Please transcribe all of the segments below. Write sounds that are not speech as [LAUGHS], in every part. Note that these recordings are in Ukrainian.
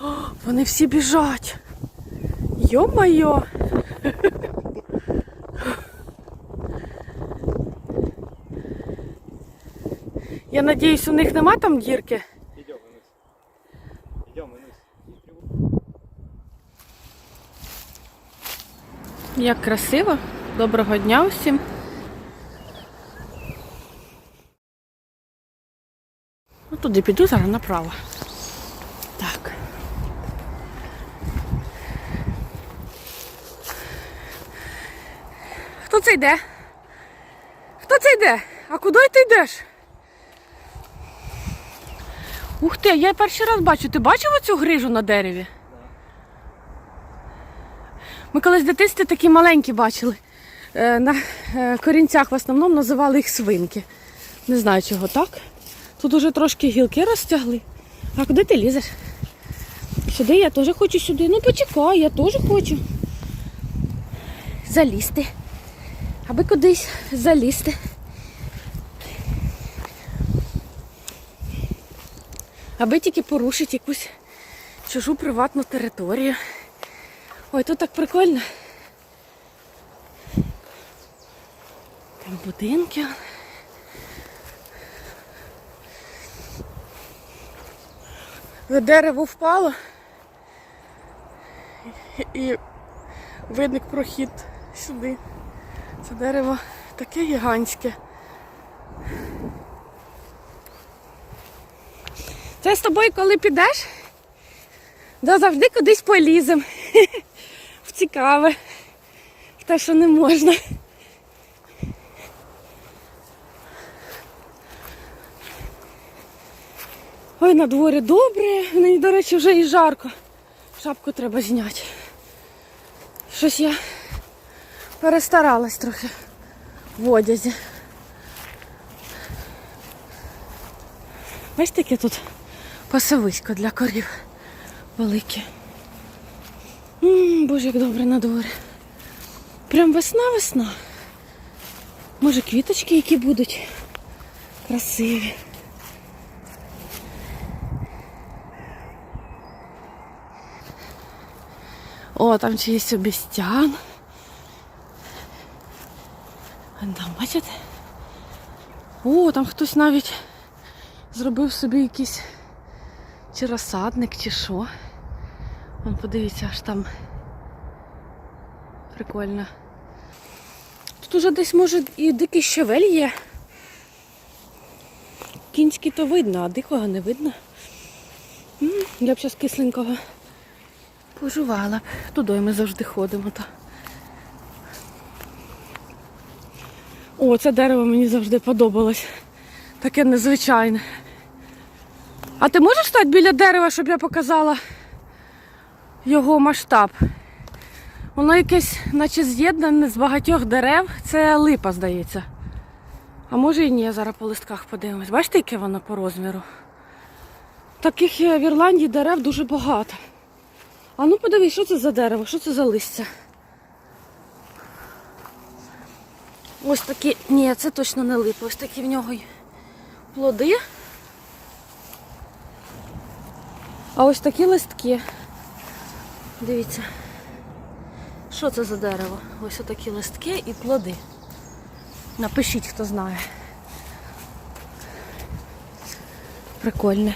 О, [GASPS] вони всі біжать. Йо-майо. [LAUGHS] Я надіюсь, у них нема там дірки. Идем вниз. Идем вниз. Як красиво. Доброго дня усім. Ну, туди піду зараз направо. Так. Хто це йде? Хто це йде? А куди ти йдеш? Ух ти, я перший раз бачу. Ти бачив оцю грижу на дереві? Ми колись в дитинстві такі маленькі бачили. Е, На е, корінцях в основному називали їх свинки. Не знаю чого так. Тут уже трошки гілки розтягли. А куди ти лізеш? Сюди я теж хочу сюди. Ну почекай, я теж хочу. Залізти. Аби кудись залізти. Аби тільки порушити якусь чужу приватну територію. Ой, тут так прикольно. Там будинки. Дерево впало. І виник прохід сюди. Це дерево таке гігантське. Це з тобою, коли підеш, да завжди кудись полізем. [LAUGHS] В цікаве. В те, що не можна. Ой, на дворі добре, мені, до речі, вже і жарко. Шапку треба зняти. Щось я перестаралась трохи в одязі. Бачите, яке тут пасовисько для корів велике. М, Боже, як добре на дворі. Прям весна-весна. Може, квіточки які будуть красиві. О, там чиїсь обістян. Там, бачите? О, там хтось навіть зробив собі якийсь чи розсадник, чи що. Вон подивіться, аж там прикольно. Тут уже десь може і дикий щавель є. Кінський то видно, а дикого не видно. М, Я б зараз кисленького пожувала. Туди ми завжди ходимо. То. О, це дерево мені завжди подобалось. Таке незвичайне. А ти можеш стати біля дерева, щоб я показала його масштаб? Воно якесь, наче з'єднане з багатьох дерев. Це липа, здається. А може і ні, зараз по листках подивимось. Бачите, яке воно по розміру? Таких е, в Ірландії дерев дуже багато. А ну подивись, що це за дерево, що це за листя? Ось такі, ні, це точно не липа, ось такі в нього плоди. А ось такі листки. Дивіться. Що це за дерево? Ось такі листки і плоди. Напишіть, хто знає. Прикольне.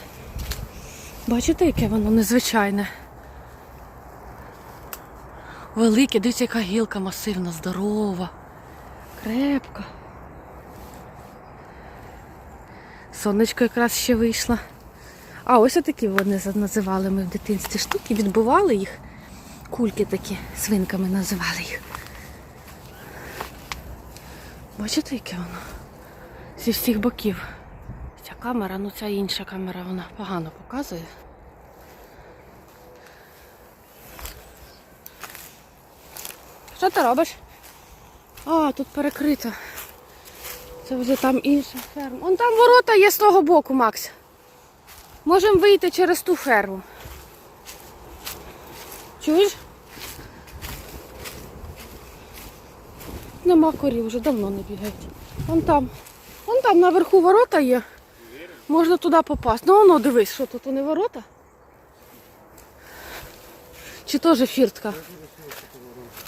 Бачите, яке воно незвичайне? Велике, дивіться, яка гілка масивна, здорова, крепка. Сонечко якраз ще вийшло. А ось отакі вони називали ми в дитинстві штуки, відбивали їх. Кульки такі, свинками називали їх. Бачите, яке воно? Зі всіх боків. Ця камера, ну ця інша камера, вона погано показує. Що ти робиш? А, тут перекрито. Це вже там інша ферма. Вон там ворота є з того боку, Макс. Можемо вийти через ту ферму. Чуєш? Нема корів, вже давно не бігають. Вон там. Вон там наверху ворота є. Можна туди попасти. Ну воно дивись, що тут вони ворота. Чи теж фіртка?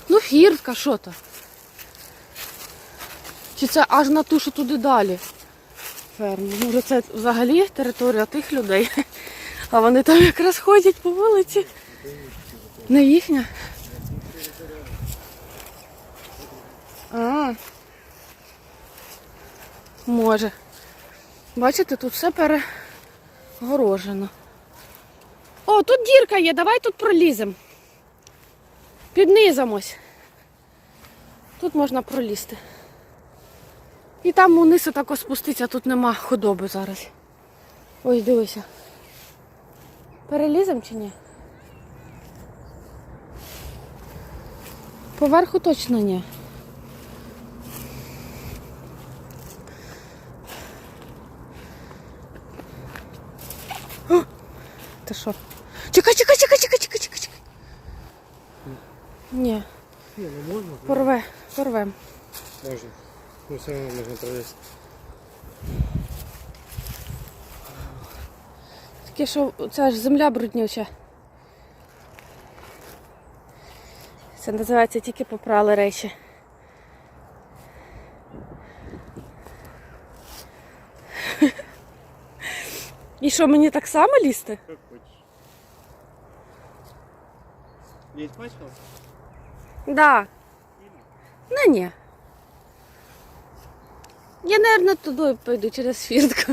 Ну, фіртка, що то? Чи це аж на ту, що туди далі? Ферму. Може, це взагалі територія тих людей. [LAUGHS] А вони там якраз ходять по вулиці. Не їхня? А. Може. Бачите, тут все перегорожено. О, тут дірка є, давай тут проліземо. Під низом ось. Тут можна пролізти. І там униз отако спуститься, тут нема худоби зараз. Ось дивися. Переліземо чи ні? Поверху точно ні. О! Ти що? Чекай, чекай, чекай, чекай, чекай, чекай, чекай. Ні, Ні, можна. порве, порвем. Можна. Ну все одно можна пролізти. Таке, що це ж земля бруднюча. Це називається тільки попрали речі. І що, мені так само лізти? Як хочеш. Є бачила? Да. Ну ні. Я, мабуть, туди пойду через фіртку.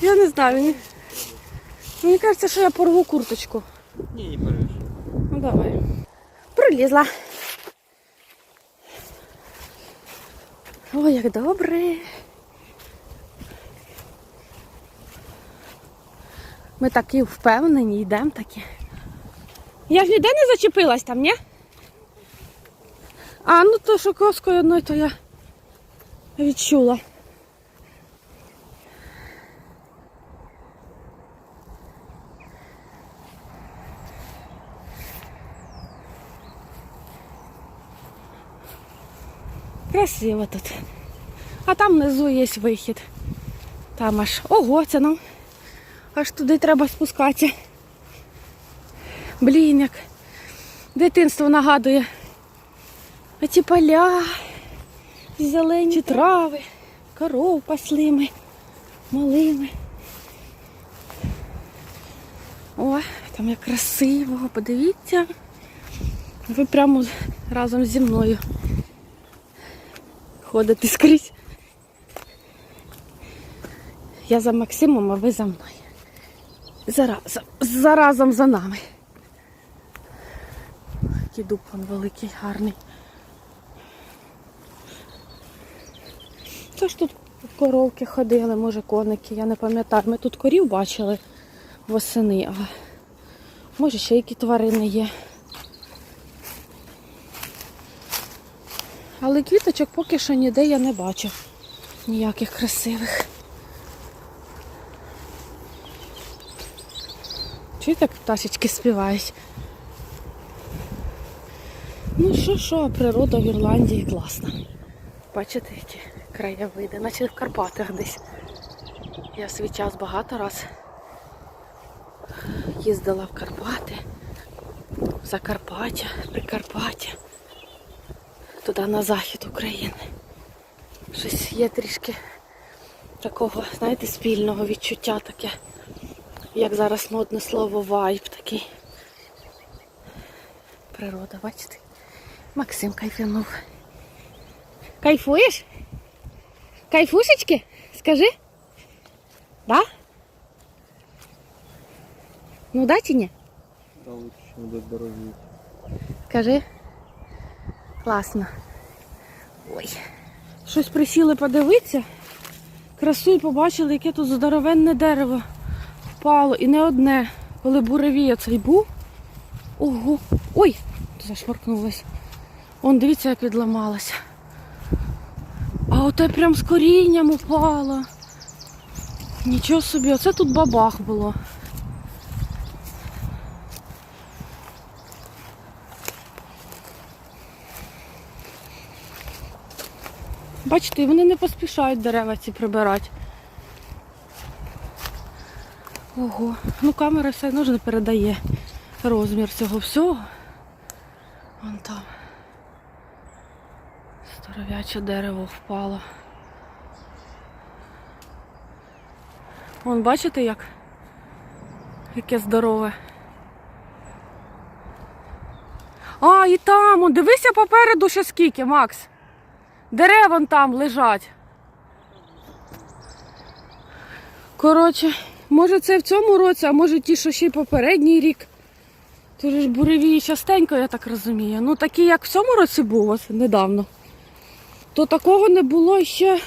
Я не знаю, мені. Мені кажеться, що я порву курточку. Ні, не порвеш. Ну давай. Пролізла. Ой, як добре. Ми такі впевнені, йдемо такі. Я ж ніде не зачепилась там, ні? А, ну то що коскою одною, то я відчула. Красиво тут. А там внизу є вихід. Там аж. Ого, це нам аж туди треба спускатися. Блін, як дитинство нагадує. А ці поля, зелені трави, коров пасли ми, малими. О, там як красиво, подивіться. Ви прямо разом зі мною ходите скрізь. Я за Максимом, а ви за мною. Зараз, заразом за нами. Який дуб великий, гарний. Це ж тут коровки ходили, може коники, я не пам'ятаю. Ми тут корів бачили восени, а може ще які тварини є. Але квіточок поки що ніде я не бачу. Ніяких красивих. Чи так пташечки співають? Ну що, що, природа в Ірландії класна. Бачите, які краєвиди, наче в Карпатах десь. Я свій час багато раз їздила в Карпати, в Закарпаття, Прикарпаття, туди на захід України. Щось є трішки такого, знаєте, спільного відчуття таке, як зараз модне слово вайб такий. Природа, бачите? Максим кайфанув. Кайфуєш? Кайфушечки? Скажи. Да? Ну да чи ні? Та лучше без дороги. Скажи. Класно. Ой. Щось присіли подивитися. Красу і побачили, яке тут здоровенне дерево впало. І не одне. Коли буревій оцей був. Ого. Ой! Зашваркнулась. Он, дивіться, як відламалася. А оте прям з корінням упало. Нічого собі, оце тут бабах було. Бачите, вони не поспішають дерева ці прибирати. Ого, ну камера все одно ж не передає. розмір цього всього. Вон там. Здоров'яче дерево впало. Вон, бачите як? Яке здорове. А, і там, он, дивися попереду ще скільки, Макс. Дерева там лежать. Коротше, може це в цьому році, а може ті, що ще й попередній рік. Тут ж буревії частенько, я так розумію. Ну такі, як в цьому році був, ось недавно. То такого не було ще.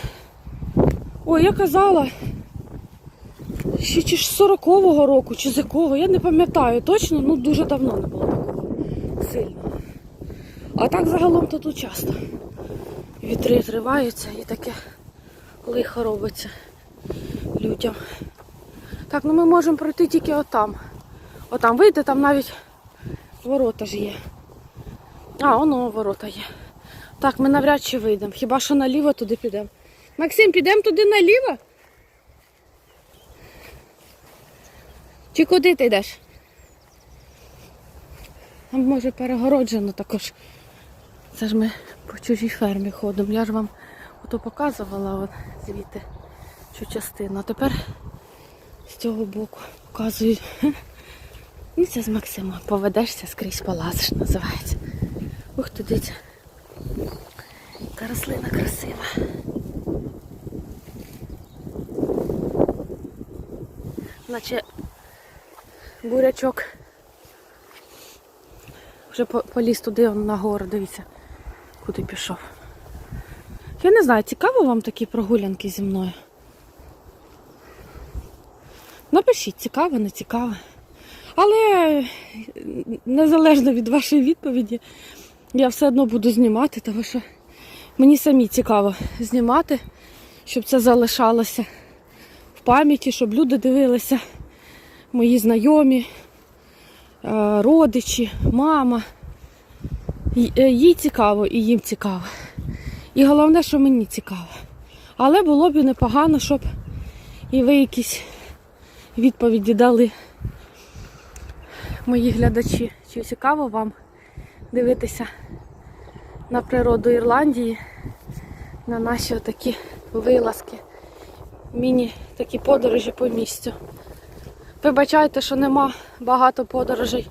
Ой, я казала. Ще чи ж 40-го року, чи з якого, я не пам'ятаю точно, ну дуже давно не було такого сильного. А так загалом то тут часто. Вітри зриваються і таке лихо робиться людям. Так, ну ми можемо пройти тільки отам. Отам вийти, там навіть ворота ж є. А, воно ворота є. Так, ми навряд чи вийдемо. Хіба що наліво туди підемо. Максим, підемо туди наліво? Чи куди ти йдеш? Там може перегороджено також. Це ж ми по чужій фермі ходимо. Я ж вам ото показувала от звідти цю частину. А тепер з цього боку показую. Ну це з Максимом. Поведешся скрізь полазиш, називається. Ух ти, Яка рослина красива. Наче бурячок. Вже поліз туди он нагору, дивіться, куди пішов. Я не знаю, цікаво вам такі прогулянки зі мною? Напишіть, цікаво, не цікаво. Але незалежно від вашої відповіді, я все одно буду знімати, тому що мені самі цікаво знімати, щоб це залишалося в пам'яті, щоб люди дивилися, мої знайомі, е, родичі, мама. Е, Їй цікаво і їм цікаво. І головне, що мені цікаво. Але було б і непогано, щоб і ви якісь відповіді дали мої глядачі. Чи цікаво вам дивитися на природу Ірландії, на наші такі вилазки, міні такі подорожі по місцю. Вибачайте, що нема багато подорожей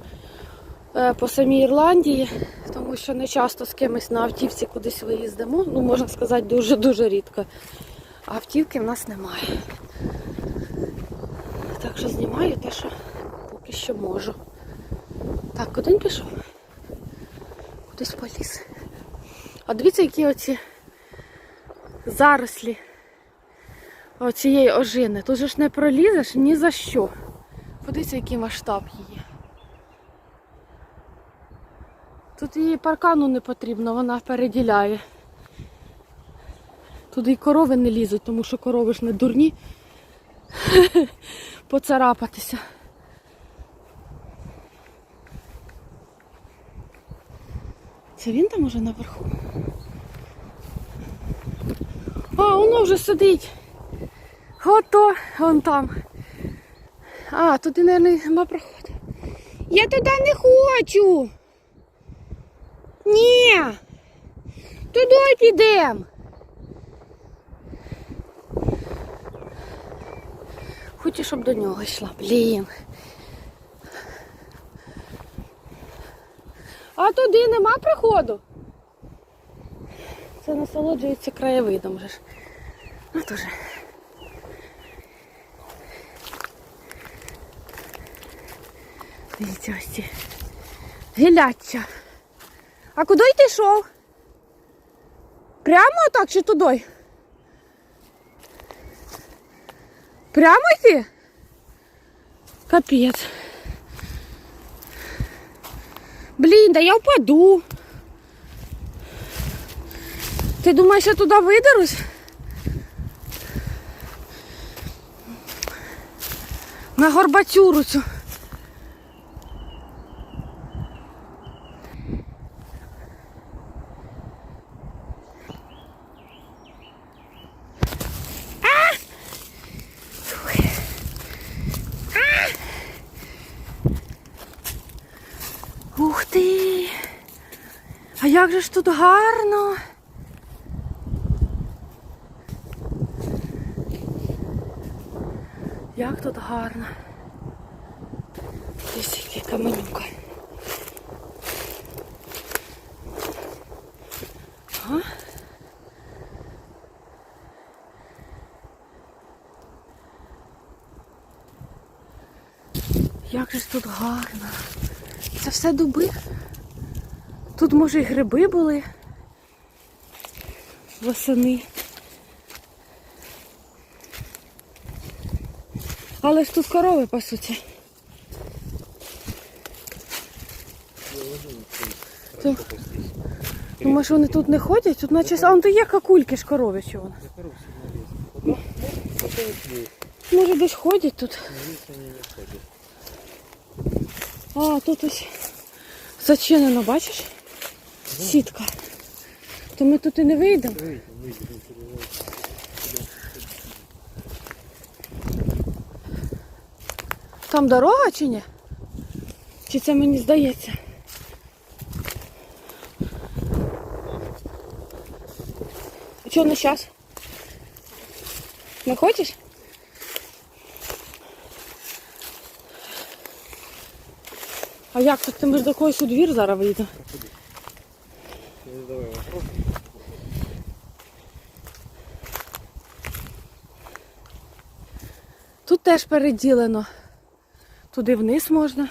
е, по самій Ірландії, тому що не часто з кимось на автівці кудись виїздимо. Ну, можна сказати, дуже-дуже рідко. А автівки в нас немає. Так що знімаю те, що поки що можу. Так, куди пішов? Кудись поліз. А дивіться, які оці зарослі оцієї ожини. Тут же ж не пролізеш ні за що. Подивіться, який масштаб її. Тут її паркану не потрібно, вона переділяє. Туди й корови не лізуть, тому що корови ж не дурні [LAUGHS] поцарапатися. Це він там уже наверху. А, воно вже сидить. Ото, вон там. А, туди, мабуть, нема проходу. Я туди не хочу. Ні. Туди підемо. Хочу, щоб до нього йшла. Блін. А туди нема приходу. Це насолоджується краєвидом же ж. Ну дуже. Дивіться ось ці. Гіляча. А куди ти йшов? Прямо так чи туди? Прямо йти? Капець. Блін, да я впаду. Ти думаєш, я туди видерусь? На горбатюру цю. як же ж тут гарно. Як тут гарно. Ось який каменюка. Ага. Як же тут гарно. Це все дуби. Тут, може, і гриби були восени. Але ж тут корови пасуться. То, ну, може вони тут не ходять? Тут наче... А, ну то є какульки ж корові, що вони. Може десь ходять тут. А, тут ось зачинено, бачиш? Сітка. То ми тут і не вийдемо. Там дорога чи ні? Чи це мені здається? А Чого не зараз? Не хочеш? А як так ти ми ж до когось у двір зараз вийде? Ну, давай вопрос. Тут теж переділено. Туди вниз можна.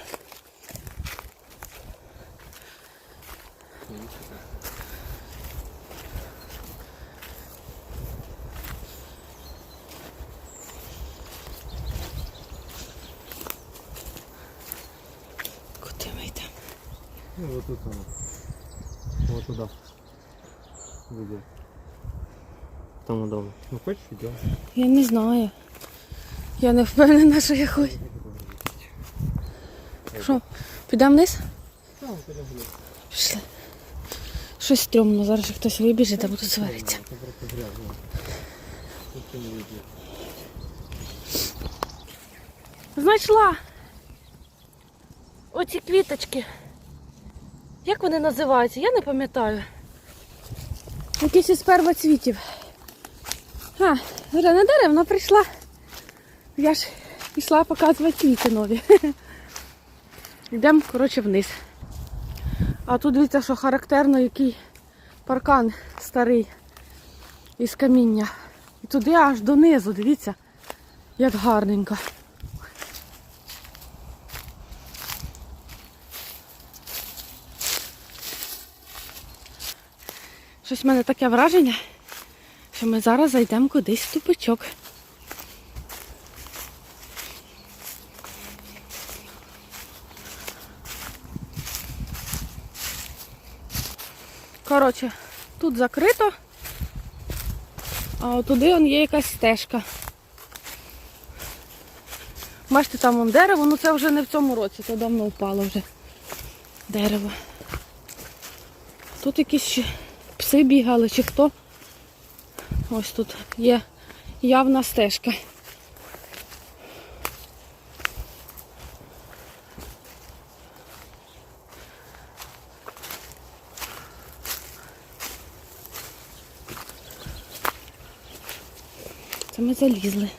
Куди ми йдемо? Ну, вот тут оно. Вот туда. Выйдет. Там удобно. Ну, хочешь, идем. Я не знаю. Я не впевнена, що я хочу. Що, підемо вниз? Там, куда будет. Пішли. Щось стрьомно, зараз ще хтось вибіжить, а буду сваритися. Знайшла. Оці квіточки. Як вони називаються? Я не пам'ятаю. Якісь із первоцвітів. А, Ірина Деревна прийшла. Я ж пішла показувати квіти нові. [LAUGHS] Йдемо, коротше, вниз. А тут дивіться, що характерно, який паркан старий із каміння. І туди аж донизу, дивіться, як гарненько. Щось в мене таке враження, що ми зараз зайдемо кудись в тупичок. Коротше, тут закрито, а от туди он є якась стежка. Бачите, там вон дерево, ну це вже не в цьому році, це давно впало вже дерево. Тут якісь пси бігали чи хто. Ось тут є явна стежка. Це ми залізли.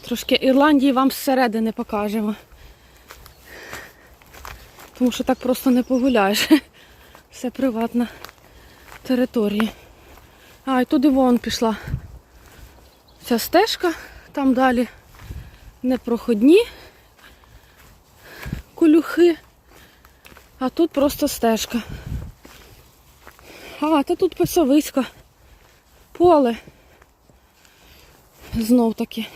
Трошки Ірландії вам зсередини покажемо. Тому що так просто не погуляєш. [LAUGHS] Все приватна територія. А, і туди вон пішла ця стежка, там далі непроходні колюхи, а тут просто стежка. А, та тут пасовисько, поле. Знов таки.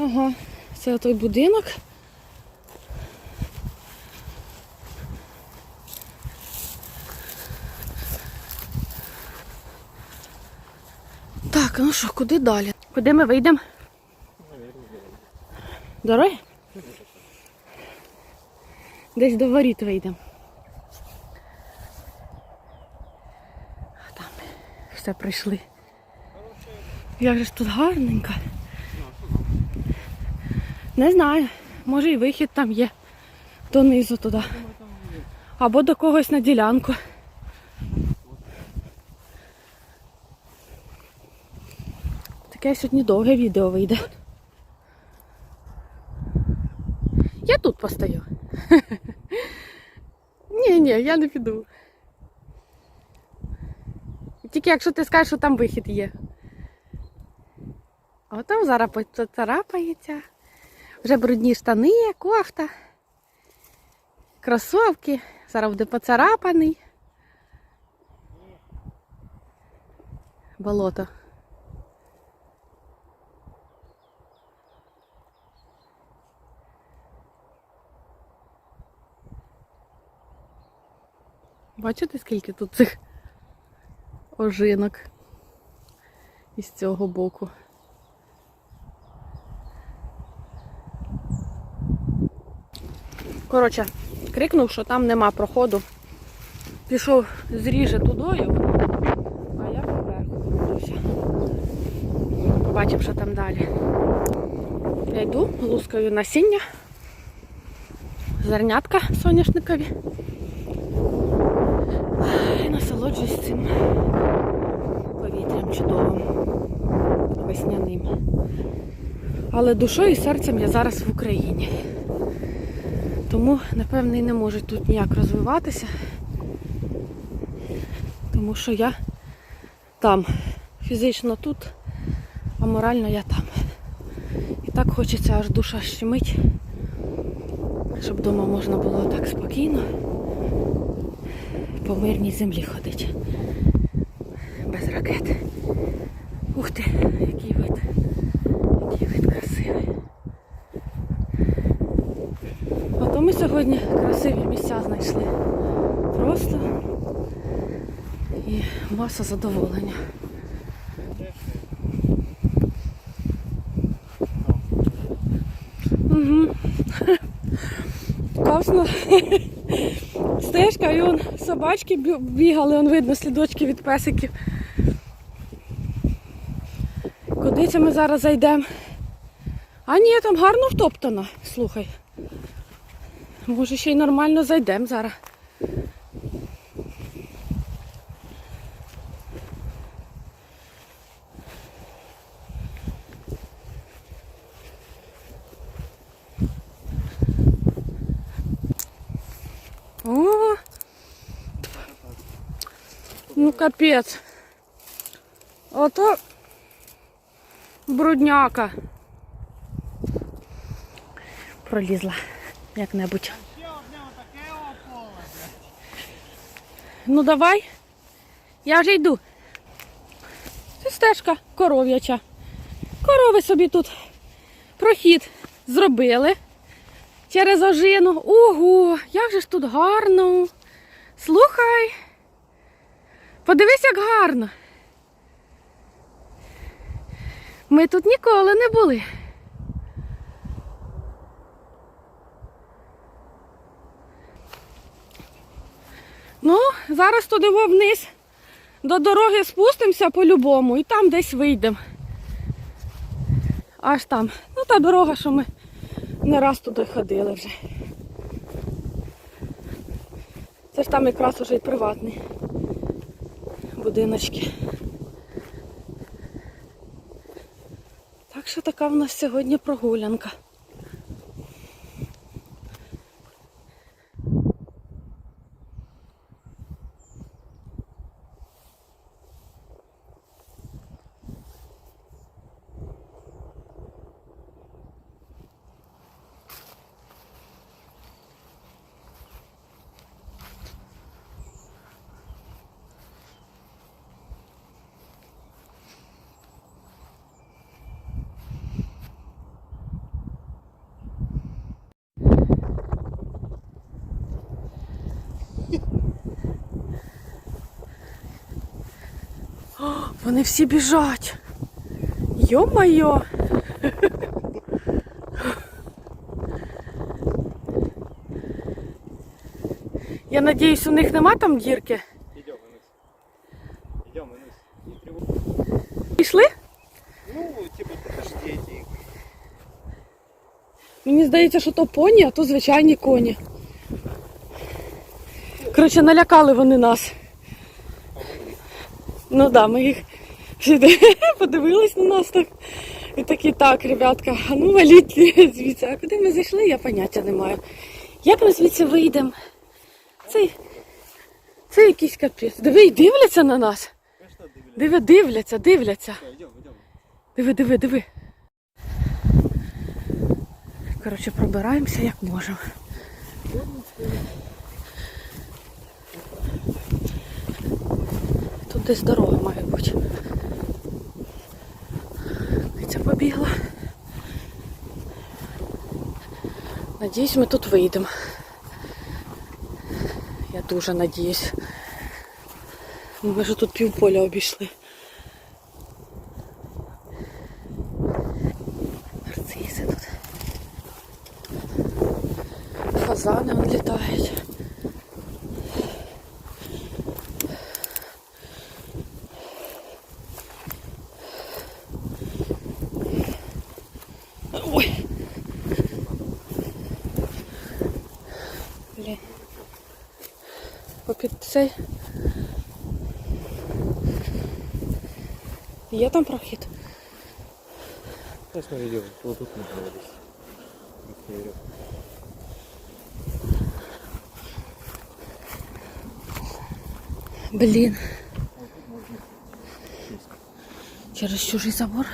Ага, це той будинок. Так, ну що, куди далі? Куди ми вийдемо? Дороги? Десь до воріт вийдемо. Там все прийшли. Як же ж тут гарненько. Не знаю. Може і вихід там є. Донизу туди. Або до когось на ділянку. Таке сьогодні довге відео вийде. Я тут постою. [LAUGHS] Ні, ні, я не піду. Тільки якщо ти скажеш, що там вихід є. А там зараз поцарапається. Вже брудні штани, кофта, кросовки. Зараз буде поцарапаний. Болото. Бачите, скільки тут цих ожинок із цього боку. Коротше, крикнув, що там нема проходу. Пішов зріже тудою, а я поверху подивлюся. Побачив, що там далі. Я йду, лускаю насіння, зернятка соняшникові. І насолоджуюсь цим повітрям чудовим, весняним. Але душою і серцем я зараз в Україні. Тому, напевно, і не можуть тут ніяк розвиватися. Тому що я там. Фізично тут, а морально я там. І так хочеться аж душа щемить, щоб вдома можна було так спокійно по мирній землі ходити. Без ракет. Ух ти, який вид. Який вид красивий. А то ми сьогодні красиві місця знайшли. Просто і маса задоволення. Угу. Класно. Стежка, і он собачки бігали, он видно слідочки від песиків. Куди це ми зараз зайдемо? А ні, там гарно втоптано, слухай. Може ще й нормально зайдемо зараз. О! Ну капець. Ото брудняка. Пролізла як-небудь. Ну давай. Я вже йду. Це стежка коров'яча. Корови собі тут прохід зробили через ожину. Ого, як же ж тут гарно. Слухай. Подивись, як гарно. Ми тут ніколи не були. Ну, зараз туди вниз до дороги спустимося по-любому і там десь вийдемо. Аж там. Ну, та дорога, що ми не раз туди ходили вже. Це ж там якраз уже й приватні будиночки. Так що така в нас сьогодні прогулянка. О, вони всі біжать. Йо-майо. Я надіюсь, у них нема там дірки. Идем вниз. Идем вниз. Пішли? типа, подождите их. Мені здається, що то поні, а то звичайні коні. Коротше, налякали вони нас. Ну так, да, ми їх [LAUGHS] подивились на нас так. І такі, так, ребятка, а ну валіть звідси. А куди ми зайшли, я поняття не маю. Як ми звідси вийдемо? Це, це якийсь капець. Диви, дивляться на нас. Диви, дивляться, дивляться. Диви, диви, диви. Коротше, пробираємося як можемо. Тут десь дорога має бути. Ця побігла. Надіюсь, ми тут вийдемо. Я дуже надіюсь. Ми вже тут півполя обійшли. Нарциси тут. Фазани літають. Ой. Блін. Попід цей. Є там прохід? Мы идем. Вот тут говорились. Посмотрим. Блін. Через чужий забор?